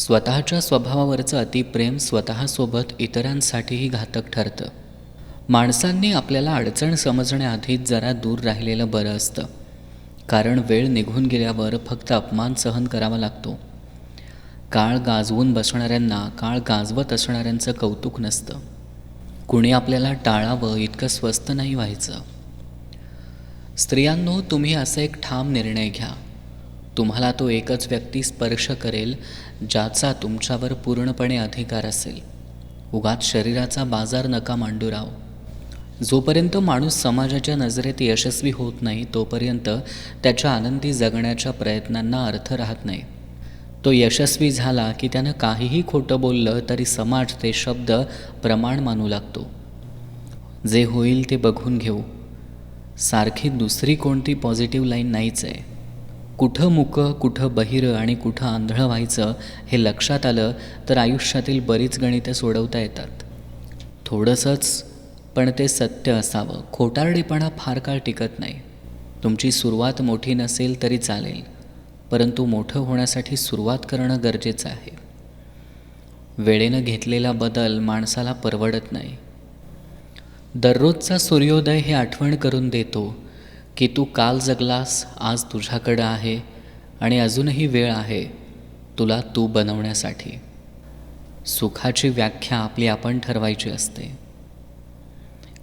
स्वतःच्या स्वभावावरचं अतिप्रेम स्वतःसोबत इतरांसाठीही घातक ठरतं. माणसांनी आपल्याला अडचण समजण्याआधीच जरा दूर राहिलेलं बरं असतं. कारण वेळ निघून गेल्यावर फक्त अपमान सहन करावा लागतो. काळ गाजवून बसणाऱ्यांना काळ गाजवत असणाऱ्यांचं कौतुक नसतं. कुणी आपल्याला टाळावं इतकं स्वस्त नाही व्हायचं. स्त्रियांनो तुम्ही असा एक ठाम निर्णय घ्या. तुम्हाला तो एकच व्यक्ती स्पर्श करेल ज्याचा तुमच्यावर पूर्णपणे अधिकार असेल. उगाच शरीराचा बाजार नका मांडू राव. जोपर्यंत माणूस समाजाच्या नजरेत यशस्वी होत नाही तोपर्यंत त्याच्या आनंदी जगण्याच्या प्रयत्नांना अर्थ राहत नाही. तो यशस्वी झाला की त्यानं काहीही खोटं बोललं तरी समाज ते शब्द प्रमाण मानू लागतो. जे होईल ते बघून घेऊ. सारखी दुसरी कोणती पॉझिटिव्ह लाईन नाहीच आहे. कुठं मुकं कुठं बहिरं आणि कुठं आंधळं व्हायचं हे लक्षात आलं तर आयुष्यातील बरीच गणितं सोडवता येतात. थोडंसंच पण ते सत्य असावं. खोटारडेपणा फार काळ टिकत नाही. तुमची सुरुवात मोठी नसेल तरी चालेल परंतु मोठं होण्यासाठी सुरुवात करणं गरजेचं आहे. वेळेनं घेतलेला बदल माणसाला परवडत नाही. दररोजचा सूर्योदय हे आठवण करून देतो की तू काल जगलास आज तुझ्याकडं आहे आणि अजूनही वेळ आहे तुला तू बनवण्यासाठी. सुखाची व्याख्या आपली आपण ठरवायची असते.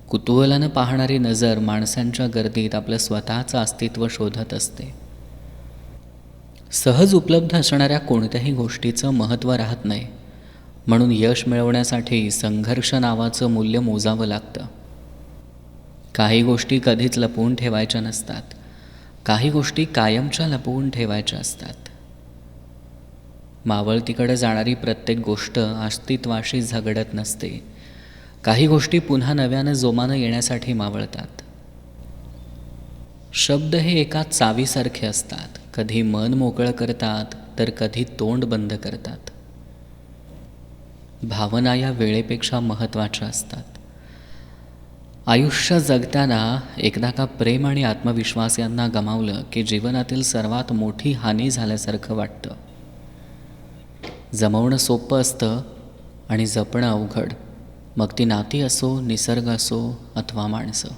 कुतूहलानं पाहणारी नजर माणसांच्या गर्दीत आपलं स्वतःचं अस्तित्व शोधत असते. सहज उपलब्ध असणाऱ्या कोणत्याही गोष्टीचं महत्त्व राहत नाही. म्हणून यश मिळवण्यासाठी संघर्ष नावाचं मूल्य मोजावं लागतं. काही गोष्टी कधीच लपवून ठेवायच्या नसतात. काही गोष्टी कायमच्या लपवून ठेवायच्या असतात. मावळतीकडे जाणारी प्रत्येक गोष्ट अस्तित्वाशी झगडत नसते. काही गोष्टी पुन्हा नव्यानं जोमानं येण्यासाठी मावळतात. शब्द हे एका चावीसारखे असतात. कधी मन मोकळं करतात तर कधी तोंड बंद करतात. भावना या वेळेपेक्षा महत्त्वाच्या असतात. आयुष्य जगताना एकदा का प्रेम आणि आत्मविश्वास यांना गमावलं की जीवनातील सर्वात मोठी हानी झाल्यासारखं वाटतं. जमवणं सोपं असतं आणि जपणं अवघड. मग ती नाती असो निसर्ग असो अथवा माणसं.